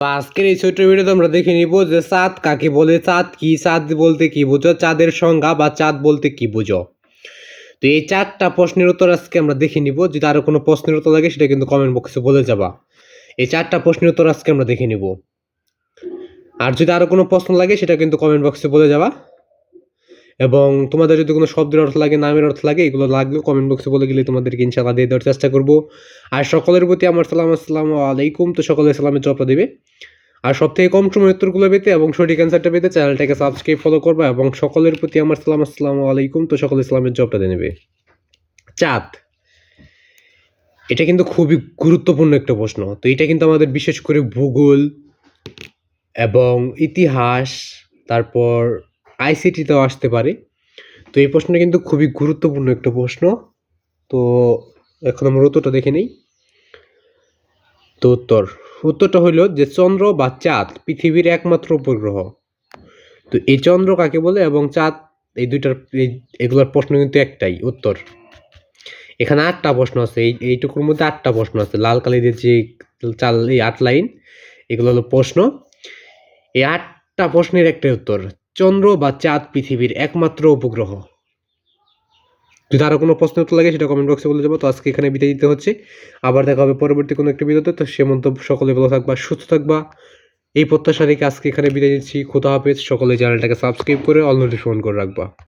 আজকের এই ছোট্ট ভিডিও আমরা দেখে নিব যে চাঁদ কাকে বলে, চাঁদ কি, চাঁদ বলতে কি বুঝো, চাঁদের সংজ্ঞা বা চাঁদ বলতে কি বুঝো? তো এই চারটা প্রশ্নের উত্তর আজকে আমরা দেখে নিব। যদি আরও কোনো প্রশ্নের উত্তর লাগে, সেটা কিন্তু কমেন্ট বক্সে বলে যাবা। এই চারটা প্রশ্নের উত্তর আজকে আমরা দেখে নিব। আর যদি আরও কোনো প্রশ্ন লাগে, সেটা কিন্তু কমেন্ট বক্সে বলে যাবা। এবং তোমাদের যদি কোনো শব্দের অর্থ লাগে, নামের অর্থ লাগে, এগুলো লাগলেও কমেন্ট বক্সে বলে গেলে তোমাদেরকে ইনশাল্লাহ দিয়ে দেওয়ার চেষ্টা করব। আর সকলের প্রতি আমার সালাম, আসসালাম আলাইকুম। তো সকলের সালামের জবটা দেবে। আর সব থেকে কম সময় উত্তরগুলো পেতে এবং সঠিক অ্যান্সারটা পেতে চ্যানেলটাকে সাবস্ক্রাইব ফলো করবা এবং সকলের প্রতি আমার সালাম, আসসালামু আলাইকুম। তো সকলের সালামের জবটা দিয়ে নেবে। চাঁদ। এটা কিন্তু খুবই গুরুত্বপূর্ণ একটা প্রশ্ন। তো এটা কিন্তু আমাদের বিশেষ করে ভূগোল এবং ইতিহাস, তারপর আইসিটিতেও আসতে পারে। তো এই প্রশ্নটা কিন্তু খুবই গুরুত্বপূর্ণ একটা প্রশ্ন। তো এখন আমরা উত্তরটা দেখে নিই। তো উত্তর, উত্তরটা হলো যে চন্দ্র বা চাঁদ পৃথিবীর একমাত্র উপগ্রহ। তো এই চন্দ্র কাকে বলে এবং চাঁদ, এই দুইটার এগুলোর প্রশ্ন কিন্তু একটাই, উত্তর। এখানে আটটা প্রশ্ন আছে, এই, এইটুকুর মধ্যে আটটা প্রশ্ন আছে। লাল, কালি দিয়ে যে চাল, এই আট লাইন, এগুলো হলো প্রশ্ন। এই আটটা প্রশ্নের একটাই উত্তর চন্দ্র বা চাঁদ পৃথিবীর একমাত্র উপগ্রহ? যদি আরও কোনো প্রশ্ন উত্তর লাগে, সেটা কমেন্ট বক্সে বলে যাব তো আজকে এখানে বিদায় দিতে হচ্ছে। আবার দেখা হবে পরবর্তী কোনো একটি ভিডিওতে তো সে মন্তব্য সকলে ভালো থাকবা, সুস্থ থাকবা। এই প্রত্যাশা রেখে আজকে এখানে বিদায় দিচ্ছি খোদা হাফেজ। সকলে চ্যানেলটাকে সাবস্ক্রাইব করে অল নোটিফিকেশন করে রাখবা।